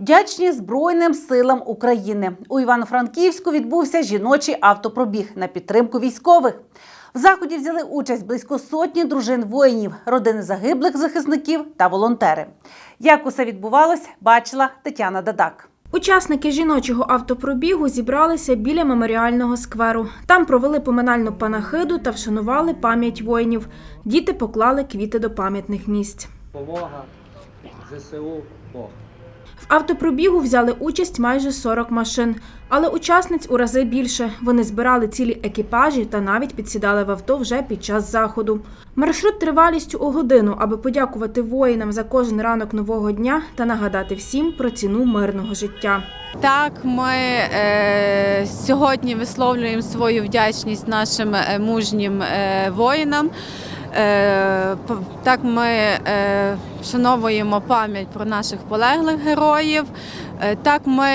Вдячні Збройним силам України. У Івано-Франківську відбувся жіночий автопробіг на підтримку військових. В заході взяли участь близько сотні дружин воїнів, родини загиблих захисників та волонтери. Як усе відбувалось, бачила Тетяна Дадак. Учасники жіночого автопробігу зібралися біля меморіального скверу. Там провели поминальну панахиду та вшанували пам'ять воїнів. Діти поклали квіти до пам'ятних місць. Повага, ЗСУ, Бог. В автопробігу взяли участь майже 40 машин, але учасниць у рази більше. Вони збирали цілі екіпажі та навіть підсідали в авто вже під час заходу. Маршрут тривалістю у годину, аби подякувати воїнам за кожен ранок нового дня та нагадати всім про ціну мирного життя. Так, ми е, сьогодні висловлюємо свою вдячність нашим е, мужнім е, воїнам. Е, так, ми е, вшановуємо пам'ять про наших полеглих героїв. Е, так, ми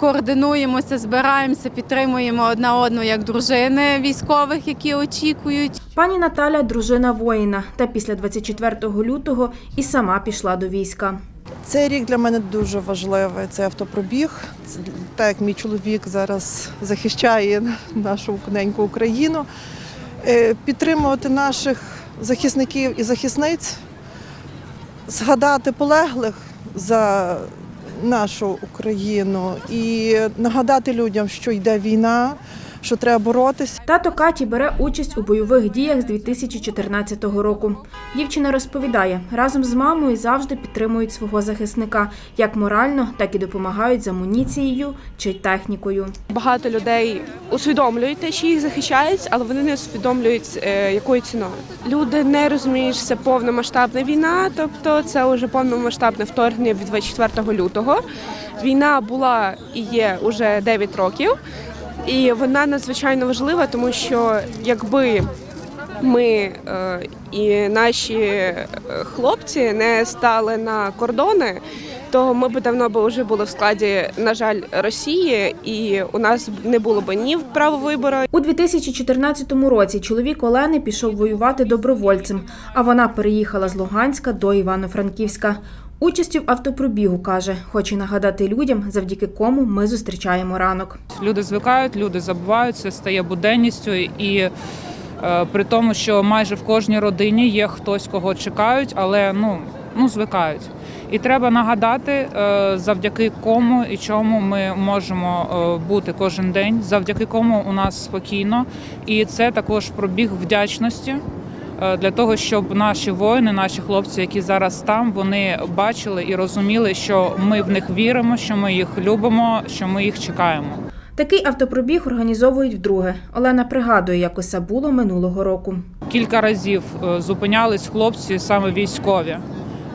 координуємося, збираємося, підтримуємо одна одну як дружини військових, які очікують. Пані Наталя дружина воїна, та після 24 лютого і сама пішла до війська. Цей рік для мене дуже важливий. Це автопробіг. Це так як мій чоловік зараз захищає нашу неньку Україну. Е, Підтримувати наших захисників і захисниць, згадати полеглих за нашу Україну і нагадати людям, що йде війна, що треба боротися. Тато Каті бере участь у бойових діях з 2014 року. Дівчина розповідає, разом з мамою завжди підтримують свого захисника як морально, так і допомагають з амуніцією чи технікою. Багато людей усвідомлюють те, що їх захищають, але вони не усвідомлюють, е, якою ціною. Люди не розуміють, що це повномасштабна війна, тобто це вже повномасштабне вторгнення від 24 лютого. Війна була і є уже 9 років, і вона надзвичайно важлива, тому що якби ми е, і наші е, хлопці не стали на кордони, то ми б давно б вже були в складі, на жаль, Росії, і у нас не було б ні права вибору, У 2014 році чоловік Олени пішов воювати добровольцем, а вона переїхала з Луганська до Івано-Франківська. Участю в автопробігу каже, хоче нагадати людям, завдяки кому ми зустрічаємо ранок. Люди звикають, люди забувають, це стає буденністю і. е, При тому, що майже в кожній родині є хтось, кого чекають, але ну, ну звикають. І треба нагадати, е, завдяки кому і чому ми можемо е, бути кожен день, завдяки кому у нас спокійно. І це також пробіг вдячності для того, щоб наші воїни, наші хлопці, які зараз там, вони бачили і розуміли, що ми в них віримо, що ми їх любимо, що ми їх чекаємо. Такий автопробіг організовують вдруге. Олена пригадує, як усе було минулого року. Кілька разів е, зупинялись хлопці, саме військові.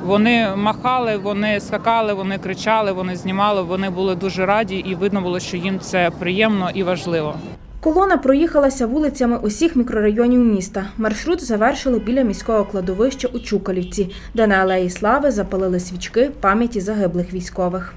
Вони махали, вони скакали, вони кричали, вони знімали. Вони були дуже раді, і видно було, що їм це приємно і важливо. Колона проїхалася вулицями усіх мікрорайонів міста. Маршрут завершили біля міського кладовища у Чукалівці, де на алеї Слави запалили свічки пам'яті загиблих військових.